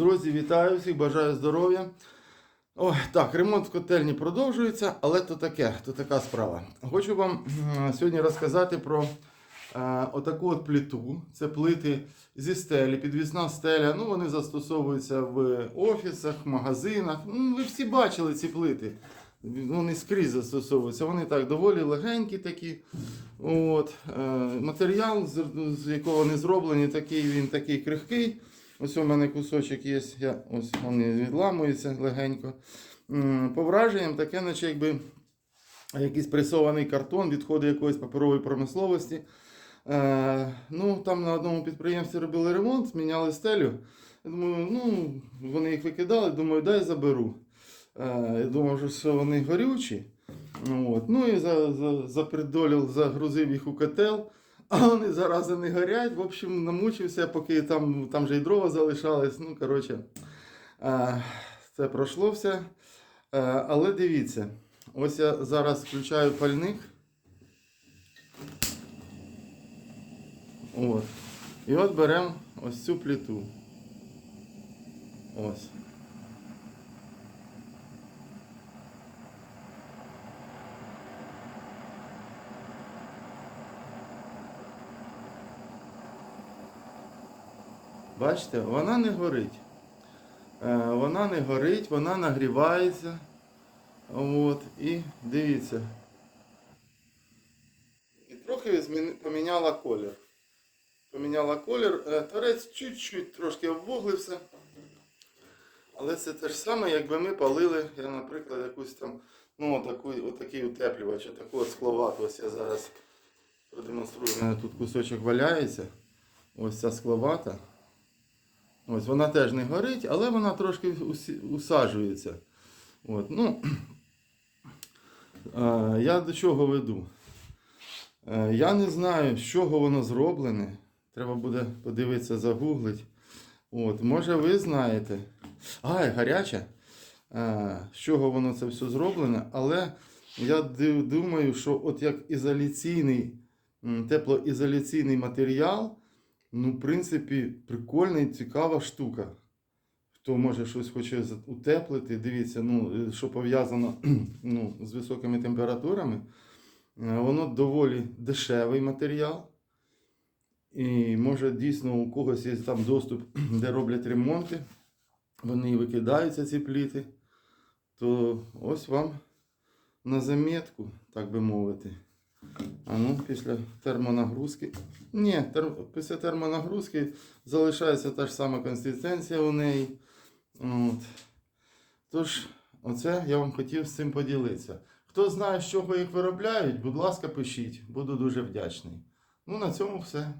Друзі, вітаю всіх, бажаю здоров'я. Ой, так, ремонт в котельні продовжується, але то таке, то така справа. Хочу вам сьогодні розказати про е, отаку от плиту. Це плити зі стелі, підвісна стеля. Ну, вони застосовуються в офісах, магазинах. Ну, ви всі бачили ці плити. Вони скрізь застосовуються. Вони так доволі легенькі такі. От, е, матеріал, з, якого вони зроблені, такий, він такий крихкий. Ось у мене кусочок є, я, ось вони відламуються легенько. По враженням таке, наче якби якийсь пресований картон, відходи якоїсь паперової промисловості. Е, ну, там на одному підприємстві робили ремонт, міняли стелю. Я думаю, ну, вони їх викидали, думаю, дай заберу. Е, я думав, що вони горючі. От. Ну і за, за, запридолив, загрузив їх у котел. А вони зарази не горять. В общем, намучився, поки там, там же і дрова залишались. Ну, коротше, це пройшло все. Але дивіться, ось я зараз включаю пальник. От. І от беремо ось цю плиту. Ось. Бачите, вона не горить. Е, Вона не горить, вона нагрівається. От, і дивіться. І трохи поміняла колір. Поміняла колір. Е, Торець чуть-чуть трошки обвуглився. Але це те ж саме, якби ми палили, я, наприклад, якусь там, ну, отаку, отакий утеплювач, таку от скловату. Ось я зараз продемонструю. У мене тут кусочок валяється. Ось ця скловата. Ось вона теж не горить, але вона трошки усаджується. От, ну, е, я до чого веду? Е, я не знаю, з чого воно зроблене. Треба буде подивитися, загуглить. От, може ви знаєте. Ай, гаряче. З чого воно це все зроблене, але я думаю, що от як ізоляційний, теплоізоляційний матеріал, ну, в принципі, прикольна і цікава штука. Хто може щось хоче утеплити, дивіться, ну, е, що пов'язано ну, з високими температурами. Е, Воно доволі дешевий матеріал. І може дійсно у когось є там доступ, де роблять ремонти. Вони викидаються ці пліти. То ось вам на замітку, так би мовити. А ну, після термонагрузки. Ні, тер... після термонагрузки залишається та ж сама консистенція у неї. От. Тож, оце я вам хотів з цим поділитися. Хто знає, з чого їх виробляють, будь ласка, пишіть. Буду дуже вдячний. Ну, на цьому все.